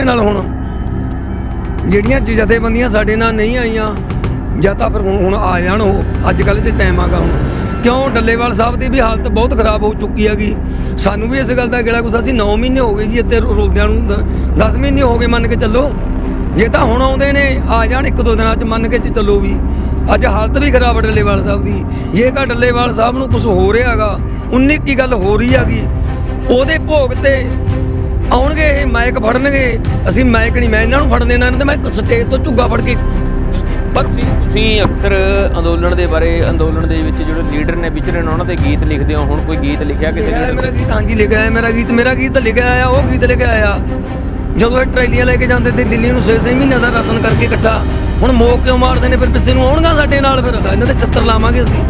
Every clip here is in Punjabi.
ਦਾਅਵੇ ਨਾਲ ਹੁਣ। ਜਿਹੜੀਆਂ ਜਥੇਬੰਦੀਆਂ ਸਾਡੇ ਨਾਲ ਨਹੀਂ ਆਈਆਂ, ਜਾਂ ਤਾਂ ਫਿਰ ਹੁਣ ਆ ਜਾਣ ਉਹ। ਅੱਜ ਕੱਲ੍ਹ 'ਚ ਟਾਈਮ ਆਗਾ ਹੁਣ। ਕਿਉਂ? ਡੱਲੇਵਾਲ ਸਾਹਿਬ ਦੀ ਵੀ ਹਾਲਤ ਬਹੁਤ ਖਰਾਬ ਹੋ ਚੁੱਕੀ ਹੈਗੀ। ਸਾਨੂੰ ਵੀ ਇਸ ਗੱਲ ਦਾ ਗਿਲਾ ਗੁੱਸਾ ਸੀ। 9 ਮਹੀਨੇ ਹੋ ਗਏ ਜੀ ਇੱਥੇ ਰੁਲਦਿਆਂ ਨੂੰ। 10 ਮਹੀਨੇ ਹੋ ਗਏ ਮੰਨ ਕੇ ਚੱਲੋ। ਜੇ ਤਾਂ ਹੁਣ ਆਉਂਦੇ ਨੇ, ਆ ਜਾਣ ਇੱਕ ਦੋ ਦਿਨਾਂ 'ਚ ਮੰਨ ਕੇ ਚੱਲੋ ਵੀ। ਅੱਜ ਹਾਲਤ ਵੀ ਖਰਾਬ ਹੈ ਡੱਲੇਵਾਲ ਸਾਹਿਬ ਦੀ। ਜੇ ਕਾ ਡੱਲੇਵਾਲ ਸਾਹਿਬ ਨੂੰ ਕੁਝ ਹੋ ਰਿਹਾ ਹੈਗਾ 19 ਕੀ ਗੱਲ ਹੋ ਰਹੀ ਹੈਗੀ। ਉਹਦੇ ਭੋਗ ਤੇ ਆਉਣਗੇ ਇਹ ਮਾਈਕ ਫੜਨਗੇ। ਅਸੀਂ ਮਾਈਕ ਨਹੀਂ ਮੈਂ ਇਹਨਾਂ ਨੂੰ ਫੜ ਦੇਣਾ ਇਹਨਾਂ ਤੇ ਮੈਂ ਸਟੇਜ ਤੋਂ ਝੁੱਗਾ ਫੜ ਕੇ ਪਰ ਤੁਸੀਂ ਤੁਸੀਂ ਅਕਸਰ ਅੰਦੋਲਨ ਦੇ ਬਾਰੇ ਅੰਦੋਲਨ ਦੇ ਵਿੱਚ ਜਿਹੜੇ ਲੀਡਰ ਨੇ ਵਿਚਰੇ ਨੇ ਉਹਨਾਂ ਦੇ ਗੀਤ ਲਿਖਦੇ ਹੋ। ਹੁਣ ਕੋਈ ਗੀਤ ਲਿਖਿਆ ਕਿਸੇ ਲੀਡਰ ਮੇਰਾ ਗੀਤ ਹਾਂਜੀ ਲਿਖਿਆ ਹੈ ਮੇਰਾ ਗੀਤ ਮੇਰਾ ਗੀਤ ਲਿਖਿਆ ਆਇਆ ਉਹ ਗੀਤ ਲਿਖਿਆ ਆਇਆ। ਜਦੋਂ ਇਹ ਟਰੈਲੀਆਂ ਲੈ ਕੇ ਜਾਂਦੇ ਤੇ ਦਿੱਲੀ ਨੂੰ 6-6 ਮਹੀਨਿਆਂ ਦਾ ਰਾਸ਼ਨ ਕਰਕੇ ਇਕੱਠਾ। ਹੁਣ ਮੋਕ ਕਿਉਂ ਮਾਰਦੇ ਨੇ? ਫਿਰ ਪਿੱਛੇ ਨੂੰ ਆਉਣਗਾ ਸਾਡੇ ਨਾਲ ਫਿਰ। ਇਹਨਾਂ ਦੇ 70 ਲਾਵਾਂਗੇ ਅਸੀਂ।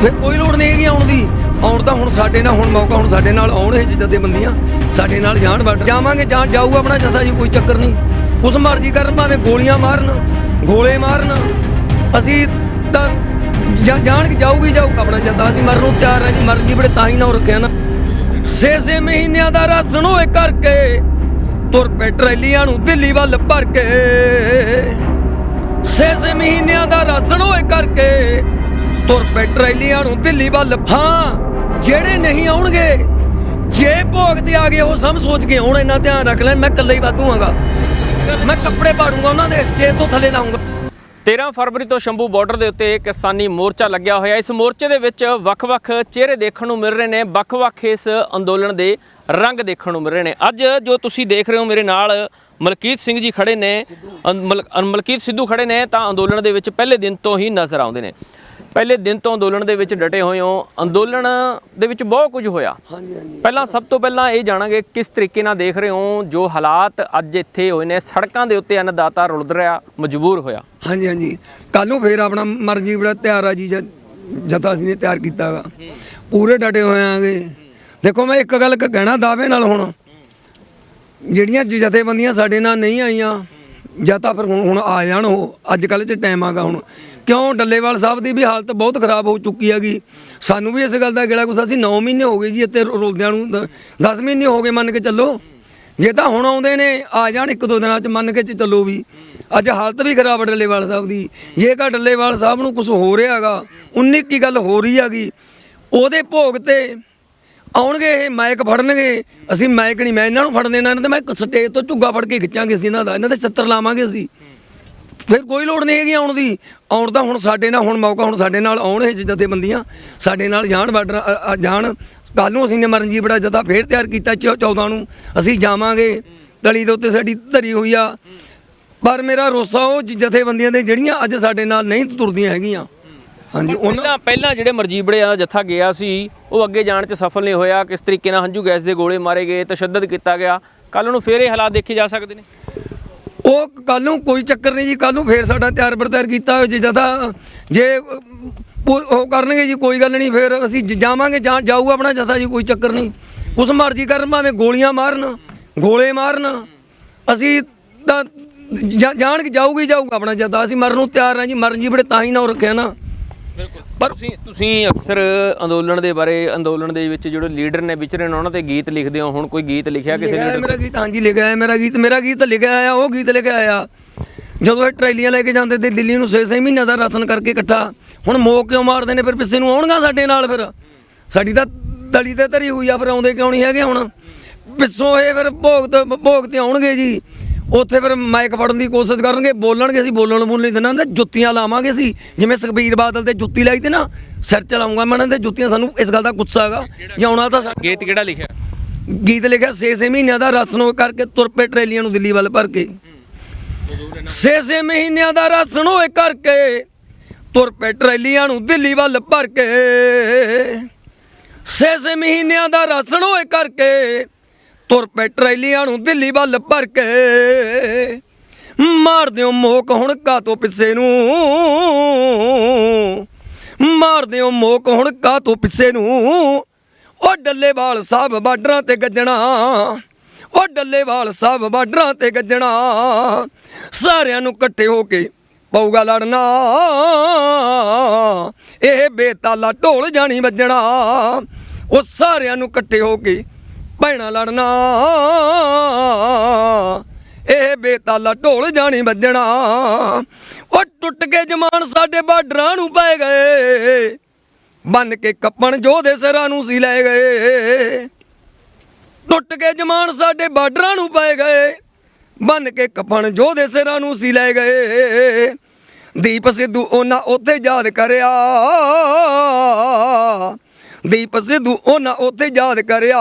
ਫਿਰ ਕੋਈ ਲੋੜ ਨਹੀਂ ਹੈਗੀ ਆਉਣ ਦੀ। ਆਉਣ ਤਾਂ ਹੁਣ ਸਾਡੇ ਨਾਲ ਹੁਣ ਮੌਕਾ ਹੁਣ ਸਾਡੇ ਨਾਲ ਆਉਣ ਇਹ ਜਿੱਦਾਂ ਦੇ ਬੰਦੀਆਂ। ਸਾਡੇ ਨਾਲ ਜਾਣ ਵੱਡ ਜਾਵਾਂਗੇ ਜਾਂ ਜਾਊ ਆਪਣਾ ਜਥਾ ਜੀ, ਕੋਈ ਚੱਕਰ ਨਹੀਂ। ਉਸ ਮਰਜ਼ੀ ਕਰਨ, ਭਾਵੇਂ ਗੋਲੀਆਂ ਮਾਰਨ, ਗੋਲੇ ਮਾਰਨ। ਅਸੀਂ ਤਾਂ ਜਾਣ ਕੇ ਜਾਊਗੀ ਜਾਊ ਆਪਣਾ ਜਥਾ। ਅਸੀਂ ਮਰਨ ਨੂੰ ਤਿਆਰ ਹਾਂ ਜੀ, ਮਰਨ ਬੜੇ ਤਾਂ ਹੀ ਨਾ ਰੱਖਿਆ ਨਾ। ਛੇ ਛੇ ਮਹੀਨਿਆਂ ਦਾ ਰਾਸ਼ਨ ਹੋਏ ਕਰਕੇ ਤੁਰ ਪੈ ਟਰੈਲੀਆਂ ਨੂੰ ਦਿੱਲੀ ਵੱਲ ਭਰ ਕੇ। ਛੇ ਸੇ ਮਹੀਨਿਆਂ ਦਾ ਰਾਸ਼ਨ ਹੋਏ ਕਰਕੇ ਤੁਰ ਪੈ ਟਰੈਲੀਆਂ ਨੂੰ ਦਿੱਲੀ ਵੱਲ। ਹਾਂ, ਜਿਹੜੇ ਨਹੀਂ ਆਉਣਗੇ ਜੇ ਭੋਗ ਤੇ ਆ ਗਏ, ਉਹ ਸਭ ਸੋਚ ਕੇ ਆਉਣ ਇੰਨਾ ਧਿਆਨ ਰੱਖ ਲੈ, ਮੈਂ ਇਕੱਲਾ ਹੀ ਵਾਧੂ ਆਂਗਾ। ਮੈਂ ਕੱਪੜੇ ਪਾੜੂੰਗਾ ਉਹਨਾਂ ਦੇ ਸਟੇਜ ਤੋਂ ਥੱਲੇ ਲਾਉਂਗਾ। 13 ਫਰਵਰੀ ਤੋਂ ਸ਼ੰਭੂ ਬਾਰਡਰ ਦੇ ਉੱਤੇ ਕਿਸਾਨੀ ਮੋਰਚਾ ਲੱਗਿਆ ਹੋਇਆ। ਇਸ ਮੋਰਚੇ ਦੇ ਵਿੱਚ ਵੱਖ-ਵੱਖ ਚਿਹਰੇ ਦੇਖਣ ਨੂੰ ਮਿਲ ਰਹੇ ਨੇ, ਵੱਖ-ਵੱਖ ਇਸ ਅੰਦੋਲਨ ਦੇ ਰੰਗ ਦੇਖਣ ਨੂੰ ਮਿਲ ਰਹੇ ਨੇ। ਅੱਜ ਜੋ ਤੁਸੀਂ ਦੇਖ ਰਹੇ ਹੋ, ਮੇਰੇ ਨਾਲ ਮਲਕੀਤ ਸਿੰਘ ਜੀ ਖੜੇ ਨੇ। ਮਲਕੀਤ ਸਿੱਧੂ ਖੜੇ ਨੇ, ਤਾਂ ਅੰਦੋਲਨ ਦੇ ਵਿੱਚ ਪਹਿਲੇ ਦਿਨ ਤੋਂ ਹੀ ਨਜ਼ਰ ਆਉਂਦੇ ਨੇ। ਪਹਿਲੇ ਦਿਨ ਤੋਂ ਅੰਦੋਲਨ ਦੇ ਵਿੱਚ ਡਟੇ ਹੋਏ ਹੋ। ਅੰਦੋਲਨ ਦੇ ਵਿੱਚ ਬਹੁਤ ਕੁਝ ਹੋਇਆ। ਹਾਂਜੀ ਹਾਂਜੀ। ਪਹਿਲਾਂ ਸਭ ਤੋਂ ਪਹਿਲਾਂ ਇਹ ਜਾਣਾਂਗੇ ਕਿਸ ਤਰੀਕੇ ਨਾਲ ਦੇਖ ਰਹੇ ਹੋ ਜੋ ਹਾਲਾਤ ਅੱਜ ਇੱਥੇ ਹੋਏ ਨੇ। ਸੜਕਾਂ ਦੇ ਉੱਤੇ ਅੰਨਦਾਤਾ ਰੁਲਦ ਰਿਹਾ ਮਜਬੂਰ ਹੋਇਆ। ਹਾਂਜੀ ਹਾਂਜੀ। ਕੱਲ ਨੂੰ ਫੇਰ ਆਪਣਾ ਮਰਜ਼ੀ ਬੜਾ ਤਿਆਰ ਆ ਜੀ ਜ- ਜਥਾ ਅਸੀਂ ਨੇ ਤਿਆਰ ਕੀਤਾਗਾ ਪੂਰੇ ਡਟੇ ਹੋਏ ਆਂਗੇ ਦੇਖੋ ਮੈਂ ਇੱਕ ਗੱਲ ਕਹਿਣਾ ਦਾਅਵੇ ਨਾਲ ਹੁਣ। ਜਿਹੜੀਆਂ ਜਥੇਬੰਦੀਆਂ ਸਾਡੇ ਨਾਲ ਨਹੀਂ ਆਈਆਂ ਜਾਂ ਤਾਂ ਫਿਰ ਹੁਣ ਹੁਣ ਆ ਜਾਣ ਉਹ। ਅੱਜ ਕੱਲ੍ਹ 'ਚ ਟਾਈਮ ਆਗਾ ਹੁਣ। ਕਿਉਂ ਡੱਲੇਵਾਲ ਸਾਹਿਬ ਦੀ ਵੀ ਹਾਲਤ ਬਹੁਤ ਖਰਾਬ ਹੋ ਚੁੱਕੀ ਹੈਗੀ? ਸਾਨੂੰ ਵੀ ਇਸ ਗੱਲ ਦਾ ਗਿਲਾ ਗੁੱਸਾ ਸੀ। 9 ਮਹੀਨੇ ਹੋ ਗਏ ਜੀ ਇੱਥੇ ਰੁ- ਰੁਲਦਿਆਂ ਨੂੰ। 10 ਮਹੀਨੇ ਹੋ ਗਏ ਮੰਨ ਕੇ ਚੱਲੋ। ਜੇ ਤਾਂ ਹੁਣ ਆਉਂਦੇ ਨੇ, ਆ ਜਾਣ ਇੱਕ ਦੋ ਦਿਨਾਂ 'ਚ ਮੰਨ ਕੇ ਚੱਲੋ ਵੀ। ਅੱਜ ਹਾਲਤ ਵੀ ਖਰਾਬ ਹੈ ਡੱਲੇਵਾਲ ਸਾਹਿਬ ਦੀ। ਜੇਕਰ ਡੱਲੇਵਾਲ ਸਾਹਿਬ ਨੂੰ ਕੁਝ ਹੋ ਰਿਹਾ ਹੈਗਾ 19 ਕੀ ਗੱਲ ਹੋ ਰਹੀ ਹੈਗੀ। ਉਹਦੇ ਭੋਗ ਤੇ ਆਉਣਗੇ ਇਹ ਮਾਈਕ ਫੜਨਗੇ। ਅਸੀਂ ਮਾਈਕ ਨਹੀਂ, ਮੈਂ ਇਹਨਾਂ ਨੂੰ ਫੜ ਦੇਣਾ, ਇਹਨਾਂ ਤੇ ਮੈਂ ਸਟੇਜ ਤੋਂ ਝੁੱਗਾ ਫੜ ਕੇ ਖਿੱਚਾਂਗੇ ਅਸੀਂ ਇਹਨਾਂ ਦਾ। ਇਹਨਾਂ ਦੇ 70 ਲਾਵਾਂਗੇ ਅਸੀਂ। ਫਿਰ ਕੋਈ ਲੋੜ ਨਹੀਂ ਹੈਗੀ ਆਉਣ ਦੀ। ਆਉਣ ਤਾਂ ਹੁਣ ਸਾਡੇ ਨਾਲ ਹੁਣ ਮੌਕਾ ਹੁਣ ਸਾਡੇ ਨਾਲ ਆਉਣ ਇਹ ਜਥੇਬੰਦੀਆਂ। ਸਾਡੇ ਨਾਲ ਜਾਣ ਬਾਰਡਰ ਜਾਣ। ਕੱਲ ਨੂੰ ਅਸੀਂ ਨੇ ਮਰਨਜੀਤ ਬੜਾ ਜਥਾ ਫੇਰ ਤਿਆਰ ਕੀਤਾ 14 ਨੂੰ। ਅਸੀਂ ਜਾਵਾਂਗੇ। ਤਲੀ ਦੇ ਉੱਤੇ ਸਾਡੀ ਧਰੀ ਹੋਈ ਆ। ਪਰ ਮੇਰਾ ਰੋਸਾ ਉਹ ਜ- ਜਥੇਬੰਦੀਆਂ ਦੇ ਜਿਹੜੀਆਂ ਅੱਜ ਸਾਡੇ ਨਾਲ ਨਹੀਂ ਤੁਰਦੀਆਂ ਹੈਗੀਆਂ। ਹਾਂਜੀ, ਉਹਨਾਂ ਪਹਿਲਾਂ ਪਹਿਲਾਂ ਜਿਹੜੇ ਮਰਜੀਬੜੇ ਦਾ ਜੱਥਾ ਗਿਆ ਸੀ, ਉਹ ਅੱਗੇ ਜਾਣ 'ਚ ਸਫਲ ਨਹੀਂ ਹੋਇਆ। ਕਿਸ ਤਰੀਕੇ ਨਾਲ ਹੰਝੂ ਗੈਸ ਦੇ ਗੋਲੇ ਮਾਰੇ ਗਏ, ਤਸ਼ੱਦਦ ਕੀਤਾ ਗਿਆ। ਕੱਲ ਨੂੰ ਫੇਰ ਇਹ ਹਾਲਾਤ ਦੇਖੇ ਜਾ ਸਕਦੇ ਨੇ। ਉਹ ਕੱਲ ਨੂੰ ਕੋਈ ਚੱਕਰ ਨਹੀਂ ਜੀ ਕੱਲ ਨੂੰ ਫੇਰ ਸਾਡਾ ਤਿਆਰ ਬਰਤਿਆਰ ਕੀਤਾ ਹੋਇਆ ਜੀ ਜਥਾ ਜੇ ਉਹ ਕਰਨਗੇ ਜੀ, ਕੋਈ ਗੱਲ ਨਹੀਂ, ਫੇਰ ਅਸੀਂ ਜਾਵਾਂਗੇ, ਜਾਂ ਜਾਊ ਆਪਣਾ ਜਥਾ ਜੀ, ਕੋਈ ਚੱਕਰ ਨਹੀਂ। ਉਸ ਮਰਜ਼ੀ ਕਰਨ, ਭਾਵੇਂ ਗੋਲੀਆਂ ਮਾਰਨ, ਗੋਲੇ ਮਾਰਨ, ਅਸੀਂ ਤਾਂ ਜਾ- ਜਾਣ ਕੇ ਜਾਊਗੀ, ਜਾਊਗਾ ਆਪਣਾ ਜਥਾ, ਅਸੀਂ ਮਰਨ ਨੂੰ ਤਿਆਰ ਹਾਂ ਜੀ, ਮਰਨ ਜੀ ਬੜੇ ਤਾਂ ਹੀ ਨਾ ਰੱਖਿਆ ਨਾ। ਪਰ ਤੁਸੀਂ ਤੁਸੀਂ ਅਕਸਰ ਅੰਦੋਲਨ ਦੇ ਬਾਰੇ ਅੰਦੋਲਨ ਦੇ ਵਿੱਚ ਜਿਹੜੇ ਲੀਡਰ ਨੇ ਵਿਚਰੇ ਨੇ ਉਹਨਾਂ ਦੇ ਗੀਤ ਲਿਖਦੇ ਹੋ। ਹੁਣ ਕੋਈ ਗੀਤ ਲਿਖਿਆ ਕਿਸੇ ਲੀਡਰ ਮੇਰਾ ਗੀਤ ਹਾਂਜੀ ਲਿਖਿਆ ਹੈ ਮੇਰਾ ਗੀਤ ਮੇਰਾ ਗੀਤ ਲਿਖਿਆ ਆਇਆ ਉਹ ਗੀਤ ਲਿਖਿਆ ਆਇਆ ਜਦੋਂ ਇਹ ਟਰੈਲੀਆਂ ਲੈ ਕੇ ਜਾਂਦੇ ਤੇ ਦਿੱਲੀ ਨੂੰ 6-6 ਮਹੀਨਿਆਂ ਦਾ ਰਾਸ਼ਨ ਕਰਕੇ ਇਕੱਠਾ ਹੁਣ ਮੋਕ ਕਿਉਂ ਮਾਰਦੇ ਨੇ? ਫਿਰ ਪਿੱਛੇ ਨੂੰ ਆਉਣਗਾ ਸਾਡੇ ਨਾਲ ਫਿਰ? ਸਾਡੀ ਤਾਂ ਤਲੀ ਤੇ ਧਰੀ ਹੋਈ ਆ ਫਿਰ ਆਉਂਦੇ ਕਿਉਂ ਨਹੀਂ ਹੈਗੇ ਹੁਣ? ਪਿੱਛੋਂ ਇਹ ਫਿਰ ਭੋਗ ਤੇ ਭੋਗ ਤੇ ਆਉਣਗੇ ਜੀ। ਉੱਥੇ ਫਿਰ ਮਾਈਕ ਫੜਨ ਦੀ ਕੋਸ਼ਿਸ਼ ਕਰਨਗੇ ਬੋਲਣਗੇ ਅਸੀਂ ਬੋਲਣ ਨੂੰ ਨਹੀਂ ਦੇਣਾ ਤੇ ਜੁੱਤੀਆਂ ਲਾਵਾਂਗੇ ਅਸੀਂ। ਜਿਵੇਂ ਸੁਖਬੀਰ ਬਾਦਲ ਤੇ ਜੁੱਤੀ ਲਾਈ ਤੇ ਨਾ ਸਿਰ ਚ ਲਾਉਂਗਾ ਮੈਂ ਇਹਨਾਂ ਦੇ ਜੁੱਤੀਆਂ ਸਾਨੂੰ ਇਸ ਗੱਲ ਦਾ ਗੁੱਸਾ ਹੈਗਾ। ਜੇ ਆਉਣਾ ਤਾਂ ਗੀਤ ਕਿਹੜਾ ਲਿਖਿਆ? ਗੀਤ ਲਿਖਿਆ 6-6 ਮਹੀਨਿਆਂ ਦਾ ਰਾਸ਼ਨ ਹੋਏ ਕਰਕੇ ਤੁਰ ਪਏ ਟਰੇਲੀਆਂ ਨੂੰ ਦਿੱਲੀ ਵੱਲ ਭਰ ਕੇ। 6-6 ਮਹੀਨਿਆਂ ਦਾ ਰਾਸ਼ਨ ਹੋਏ ਕਰਕੇ ਤੁਰ ਪਏ ਟਰੇਲੀਆਂ ਨੂੰ ਦਿੱਲੀ ਵੱਲ ਭਰ ਕੇ। 6-6 ਮਹੀਨਿਆਂ ਦਾ ਰਾਸ਼ਨ ਹੋਏ ਕਰਕੇ ਤੁਰ ਪੈ ਟਰੇਲੀਆਂ ਨੂੰ ਦਿੱਲੀ ਵੱਲ ਭਰ ਕੇ। ਮਾਰ ਦਿਓ ਮੋਕ ਹੁਣ ਕਾਤੋਂ ਪਿੱਛੇ ਨੂੰ। ਮਾਰ ਦਿਓ ਮੋਕ ਹੁਣ ਕਾਤੋਂ ਪਿੱਛੇ ਨੂੰ। ਉਹ ਡੱਲੇਵਾਲ ਸਾਹਿਬ ਬਾਰਡਰਾਂ ਤੇ ਗੱਜਣਾ। ਉਹ ਡੱਲੇਵਾਲ ਸਾਹਿਬ ਬਾਰਡਰਾਂ ਤੇ ਗੱਜਣਾ। ਸਾਰਿਆਂ ਨੂੰ ਇਕੱਠੇ ਹੋ ਕੇ ਪਊਗਾ ਲੜਨਾ। ਇਹ ਬੇਤਾਲਾ ਢੋਲ ਜਾਣੀ ਵੱਜਣਾ। ਉਹ ਸਾਰਿਆਂ ਨੂੰ ਇਕੱਠੇ ਹੋ ਕੇ ਭੈਣਾ ਲੜਨਾ। ਇਹ ਬੇਤਾਲਾ ਢੋਲ ਜਾਣੀ ਵੱਜਣਾ। ਉਹ ਟੁੱਟ ਕੇ ਜਮਾਨ ਸਾਡੇ ਬਾਡਰਾਂ ਨੂੰ ਪੈ ਗਏ। ਬੰਨ ਕੇ ਕੱਪਣ ਜੋਧੇ ਸਿਰਾਂ ਨੂੰ ਸੀ ਲੈ ਗਏ। ਟੁੱਟ ਕੇ ਜਮਾਨ ਸਾਡੇ ਬਾਡਰਾਂ ਨੂੰ ਪੈ ਗਏ। ਬੰਨ ਕੇ ਕਫਨ ਜੋਧੇ ਸਿਰਾਂ ਨੂੰ ਸੀ ਲੈ ਗਏ। ਦੀਪ ਸਿੱਧੂ ਉਹਨਾਂ ਉੱਥੇ ਯਾਦ ਕਰਿਆ। ਦੀਪ ਸਿੱਧੂ ਉਹਨਾਂ ਉੱਥੇ ਯਾਦ ਕਰਿਆ।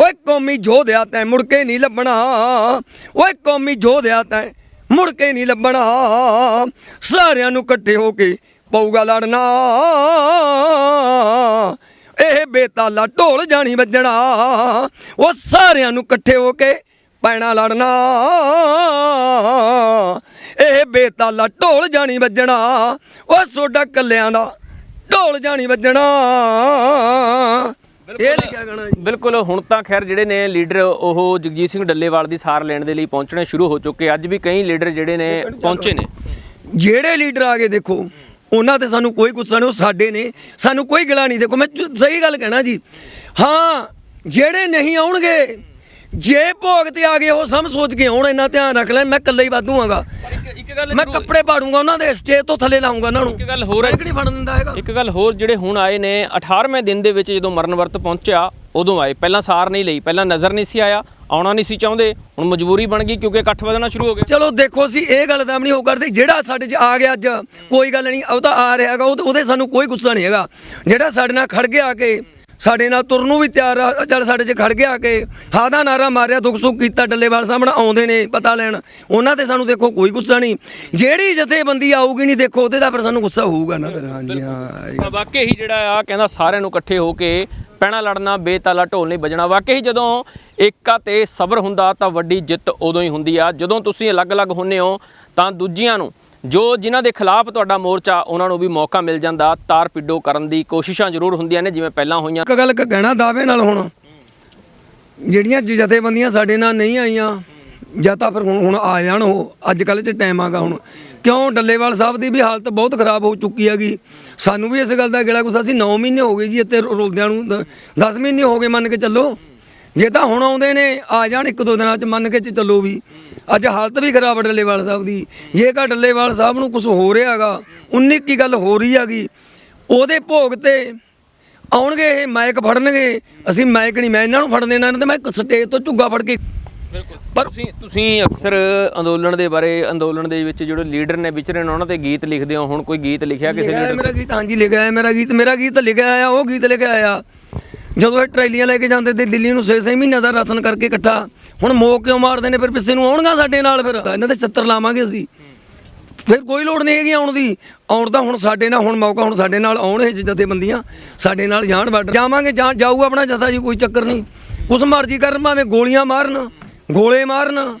ਓਏ ਕੌਮੀ ਜੋਧਿਆ ਤੈਂ ਮੁੜ ਕੇ ਨਹੀਂ ਲੱਭਣਾ। ਓਏ ਕੌਮੀ ਜੋਧਿਆ ਤੈਂ ਮੁੜ ਕੇ ਨਹੀਂ ਲੱਭਣਾ। ਸਾਰਿਆਂ ਨੂੰ ਇਕੱਠੇ ਹੋ ਕੇ ਪਊਗਾ ਲੜਨਾ। ਇਹ ਬੇਤਾਲਾ ਢੋਲ ਜਾਣੀ ਵੱਜਣਾ। ਉਹ ਸਾਰਿਆਂ ਨੂੰ ਇਕੱਠੇ ਹੋ ਕੇ ਪੈਣਾ ਲੜਨਾ। ਇਹ ਬੇਤਾਲਾ ਢੋਲ ਜਾਣੀ ਵੱਜਣਾ। ਉਹ ਸੋਡਾ ਕੱਲਿਆਂ ਦਾ ਢੋਲ ਜਾਣੀ ਵੱਜਣਾ। ਇਹ ਲਿਖਿਆ ਗਾਣਾ ਜੀ। ਬਿਲਕੁਲ ਹੁਣ ਤਾਂ ਖੈਰ ਜਿਹੜੇ ਨੇ ਲੀਡਰ ਉਹ ਜਗਜੀਤ ਸਿੰਘ ਡੱਲੇਵਾਲ ਦੀ ਸਾਰ ਲੈਣ ਦੇ ਲਈ ਪਹੁੰਚਣੇ ਸ਼ੁਰੂ ਹੋ ਚੁੱਕੇ। ਅੱਜ ਵੀ ਕਈ ਲੀਡਰ ਜਿਹੜੇ ਨੇ ਪਹੁੰਚੇ ਨੇ। ਜਿਹੜੇ ਲੀਡਰ ਆ ਗਏ ਦੇਖੋ ਉਹਨਾਂ ਤੇ ਸਾਨੂੰ ਕੋਈ ਗੁੱਸਾ ਨਹੀਂ ਉਹ ਸਾਡੇ ਨੇ। ਸਾਨੂੰ ਕੋਈ ਗਿਲਾ ਨਹੀਂ। ਦੇਖੋ ਮੈਂ ਸਹੀ ਗੱਲ ਕਹਿਣਾ ਜੀ। ਹਾਂ ਜਿਹੜੇ ਨਹੀਂ ਆਉਣਗੇ ਜੇ ਭੋਗ ਤੇ ਆ ਗਏ ਉਹ ਸਮ ਸੋਚ ਕੇ ਆਉਣ ਇੰਨਾ ਧਿਆਨ ਰੱਖ ਲੈ ਮੈਂ ਇਕੱਲਾ ਹੀ ਵਾਧੂ ਆਂਗਾ। ਗੱਲ ਮੈਂ ਕੱਪੜੇ ਪਾੜੂੰਗਾ ਉਹਨਾਂ ਦੇ ਸਟੇਜ ਤੋਂ ਥੱਲੇ ਲਾਉਂਗਾ ਉਹਨਾਂ ਨੂੰ। ਇੱਕ ਗੱਲ ਹੋਰ ਹੈ। ਇੱਕ ਨਹੀਂ ਫੜਨ ਦਿੰਦਾ ਹੈਗਾ? ਇੱਕ ਗੱਲ ਹੋਰ ਜਿਹੜੇ ਹੁਣ ਆਏ ਨੇ 18ਵੇਂ ਦਿਨ ਦੇ ਵਿੱਚ ਜਦੋਂ ਮਰਨ ਵਰਤ ਪਹੁੰਚਿਆ ਉਦੋਂ ਆਏ। ਪਹਿਲਾਂ ਸਾਰ ਨਹੀਂ ਲਈ ਪਹਿਲਾਂ ਨਜ਼ਰ ਨਹੀਂ ਸੀ ਆਇਆ ਆਉਣਾ ਨਹੀਂ ਸੀ ਚਾਹੁੰਦੇ ਹੁਣ ਮਜਬੂਰੀ ਬਣ ਗਈ ਕਿਉਂਕਿ ਇਕੱਠ ਵਧਣਾ ਸ਼ੁਰੂ ਹੋ ਗਿਆ। ਚਲੋ ਦੇਖੋ ਅਸੀਂ ਇਹ ਗੱਲ ਤਾਂ ਨਹੀਂ ਉਹ ਕਰਦੇ ਜਿਹੜਾ ਸਾਡੇ 'ਚ ਆ ਗਿਆ ਅੱਜ ਕੋਈ ਗੱਲ ਨਹੀਂ ਉਹ ਤਾਂ ਆ ਰਿਹਾ ਹੈਗਾ ਉਹ- ਉਹਦੇ ਸਾਨੂੰ ਕੋਈ ਗੁੱਸਾ ਨਹੀਂ ਹੈਗਾ। ਜਿਹੜਾ ਸਾਡੇ ਨਾਲ ਖੜ ਗਿਆ ਆ ਕੇ ਸਾਡੇ ਨਾਲ ਤੁਰਨ ਨੂੰ ਵੀ ਤਿਆਰ ਆ। ਚੱਲ ਸਾਡੇ 'ਚ ਖੜ ਗਿਆ ਆ ਕੇ ਹਾਂ ਦਾ ਨਾਰਾ ਮਾਰਿਆ ਦੁੱਖ ਸੁੱਖ ਕੀਤਾ ਡੱਲੇਵਾਲ ਸਾਹਮਣੇ ਆਉਂਦੇ ਨੇ ਪਤਾ ਲੈਣ। ਉਹਨਾਂ ਤੇ ਸਾਨੂੰ ਦੇਖੋ ਕੋਈ ਗੁੱਸਾ ਨਹੀਂ। ਜਿਹੜੀ ਜਥੇਬੰਦੀ ਆਊਗੀ ਨਹੀਂ ਦੇਖੋ ਉਹਦੇ ਦਾ ਫਿਰ ਸਾਨੂੰ ਗੁੱਸਾ ਹੋਊਗਾ ਨਾ ਫਿਰ। ਹਾਂਜੀ ਹਾਂ। ਵਾਕਈ ਹੀ ਜਿਹੜਾ ਆ ਕਹਿੰਦਾ ਸਾਰਿਆਂ ਨੂੰ ਇਕੱਠੇ ਹੋ ਕੇ ਪੈਣਾ ਲੜਨਾ ਬੇਤਾਲਾ ਢੋਲ ਨਹੀਂ ਵੱਜਣਾ। ਵਾਕਈ ਹੀ ਜਦੋਂ ਏਕਾ ਤੇ ਸਬਰ ਹੁੰਦਾ ਤਾਂ ਵੱਡੀ ਜਿੱਤ ਉਦੋਂ ਹੀ ਹੁੰਦੀ ਆ। ਜਦੋਂ ਤੁਸੀਂ ਅਲੱਗ-ਅਲੱਗ ਹੁੰਨੇ ਹੋ ਤਾਂ ਦੂਜਿਆਂ ਨੂੰ ਜੋ ਜਿਨ੍ਹਾਂ ਦੇ ਖਿਲਾਫ ਤੁਹਾਡਾ ਮੋਰਚਾ, ਉਹਨਾਂ ਨੂੰ ਵੀ ਮੌਕਾ ਮਿਲ ਜਾਂਦਾ। ਤਾਰ ਪਿੱਡੋ ਕਰਨ ਦੀ ਕੋਸ਼ਿਸ਼ਾਂ ਜ਼ਰੂਰ ਹੁੰਦੀਆਂ ਨੇ, ਜਿਵੇਂ ਪਹਿਲਾਂ ਹੋਈਆਂ। ਇੱਕ ਗੱਲ ਕ- ਕਹਿਣਾ ਦਾਅਵੇ ਨਾਲ ਹੁਣ। ਜਿਹੜੀਆਂ ਜਥੇਬੰਦੀਆਂ ਸਾਡੇ ਨਾਲ ਨਹੀਂ ਆਈਆਂ, ਜਾਂ ਤਾਂ ਫਿਰ ਹੁਣ ਹੁਣ ਆ ਜਾਣ ਉਹ। ਅੱਜ ਕੱਲ੍ਹ 'ਚ ਟਾਈਮ ਆਗਾ ਹੁਣ। ਕਿਉਂ? ਡੱਲੇਵਾਲ ਸਾਹਿਬ ਦੀ ਵੀ ਹਾਲਤ ਬਹੁਤ ਖਰਾਬ ਹੋ ਚੁੱਕੀ ਹੈਗੀ। ਸਾਨੂੰ ਵੀ ਇਸ ਗੱਲ ਦਾ ਗਿਲਾ ਗੁੱਸਾ ਸੀ। 9 ਮਹੀਨੇ ਹੋ ਗਏ ਜੀ ਇੱਥੇ ਰੁਲਦਿਆਂ ਨੂੰ। 10 ਮਹੀਨੇ ਹੋ ਗਏ ਮੰਨ ਕੇ ਚੱਲੋ। ਜੇ ਤਾਂ ਹੁਣ ਆਉਂਦੇ ਨੇ ਆ ਜਾਣ ਇੱਕ ਦੋ ਦਿਨਾਂ 'ਚ ਮੰਨ ਕੇ ਚ ਚੱਲੋ ਵੀ। ਅੱਜ ਹਾਲਤ ਵੀ ਖਰਾਬ ਹੈ ਡੱਲੇਵਾਲ ਸਾਹਿਬ ਦੀ। ਜੇ ਕਾ ਡੱਲੇਵਾਲ ਸਾਹਿਬ ਨੂੰ ਕੁਝ ਹੋ ਰਿਹਾ ਹੈਗਾ 19 ਕੀ ਗੱਲ ਹੋ ਰਹੀ ਹੈਗੀ। ਉਹਦੇ ਭੋਗ ਤੇ ਆਉਣਗੇ ਇਹ ਮਾਈਕ ਫੜਨਗੇ। ਅਸੀਂ ਮਾਈਕ ਨਹੀਂ ਮੈਂ ਇਹਨਾਂ ਨੂੰ ਫੜ ਦੇਣਾ ਇਹਨਾਂ ਤੇ ਮੈਂ ਸਟੇਜ ਤੋਂ ਝੁੱਗਾ ਫੜ ਕੇ। ਪਰ ਤੁਸੀਂ ਤੁਸੀਂ ਅਕਸਰ ਅੰਦੋਲਨ ਦੇ ਬਾਰੇ ਅੰਦੋਲਨ ਦੇ ਵਿੱਚ ਜਿਹੜੇ ਲੀਡਰ ਨੇ ਵਿਚਰੇ ਨੇ ਉਹਨਾਂ ਤੇ ਗੀਤ ਲਿਖਦੇ ਹੋ। ਹੁਣ ਕੋਈ ਗੀਤ ਲਿਖਿਆ ਕਿਸੇ ਲੀਡਰ ਮੇਰਾ ਗੀਤ ਹਾਂਜੀ ਲਿਖਿਆ ਹੈ ਮੇਰਾ ਗੀਤ। ਮੇਰਾ ਗੀਤ ਲਿਖਿਆ ਆਇਆ ਉਹ ਗੀਤ ਲਿਖਿਆ ਆਇਆ ਜਦੋਂ ਇਹ ਟਰੈਲੀਆਂ ਲੈ ਕੇ ਜਾਂਦੇ ਤੇ ਦਿੱਲੀ ਨੂੰ 6-6 ਮਹੀਨਿਆਂ ਦਾ ਰਾਸ਼ਨ ਕਰਕੇ ਇਕੱਠਾ, ਹੁਣ ਮੋਕ ਕਿਉਂ ਮਾਰਦੇ ਨੇ? ਫਿਰ ਪਿੱਛੇ ਨੂੰ ਆਉਣਗਾ ਸਾਡੇ ਨਾਲ ਫਿਰ? ਇਹਨਾਂ ਦੇ 70 ਲਾਵਾਂਗੇ ਅਸੀਂ। ਫਿਰ ਕੋਈ ਲੋੜ ਨਹੀਂ ਹੈਗੀ ਆਉਣ ਦੀ। ਆਉਣ ਦਾ ਹੁਣ ਸਾਡੇ ਨਾਲ, ਹੁਣ ਮੌਕਾ ਹੁਣ ਸਾਡੇ ਨਾਲ ਆਉਣ ਇਹ ਜਥੇਬੰਦੀਆਂ ਸਾਡੇ ਨਾਲ ਜਾਣ ਬਾਰਡਰ ਜਾਵਾਂਗੇ, ਜਾਂ ਜਾਊ ਆਪਣਾ ਜਥਾ ਜੀ, ਕੋਈ ਚੱਕਰ ਨਹੀਂ। ਉਸ ਮਰਜ਼ੀ ਕਰਨ, ਭਾਵੇਂ ਗੋਲੀਆਂ ਮਾਰਨ, ਗੋਲੇ ਮਾਰਨ।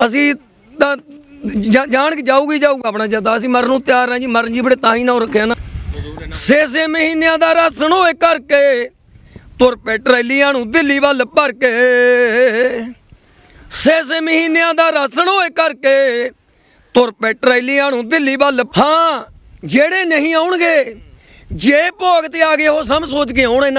ਅਸੀਂ ਤਾਂ ਜਾਣ ਕੇ ਜਾਊਗੀ, ਜਾਊਗਾ ਆਪਣਾ ਜਥਾ। ਅਸੀਂ ਮਰਨ ਨੂੰ ਤਿਆਰ ਹਾਂ ਜੀ, ਮਰਨ ਜੀ ਬੜੇ ਤਾਂ ਹੀ ਨਾ ਰੱਖਿਆ ਨਾ। ਛੇ ਛੇ ਮਹੀਨਿਆਂ ਦਾ ਰਾਸ਼ਨ ਹੋਏ ਕਰਕੇ ਤੁਰ ਪੈ ਟਰੈਲੀਆਂ ਨੂੰ ਦਿੱਲੀ ਵੱਲ ਭਰ ਕੇ। ਛੇ ਛੇ ਮਹੀਨਿਆਂ ਦਾ ਰਾਸ਼ਨ ਹੋਏ ਕਰਕੇ ਤੁਰ ਪੈ ਟਰੈਲੀਆਂ ਨੂੰ ਦਿੱਲੀ ਵੱਲ। ਹਾਂ, ਜਿਹੜੇ ਨਹੀਂ ਆਉਣਗੇ, ਜੇ ਭੋਗ ਤੇ ਆ ਗਏ, ਉਹ ਸਮ ਸੋਚ ਕੇ ਆਉਣ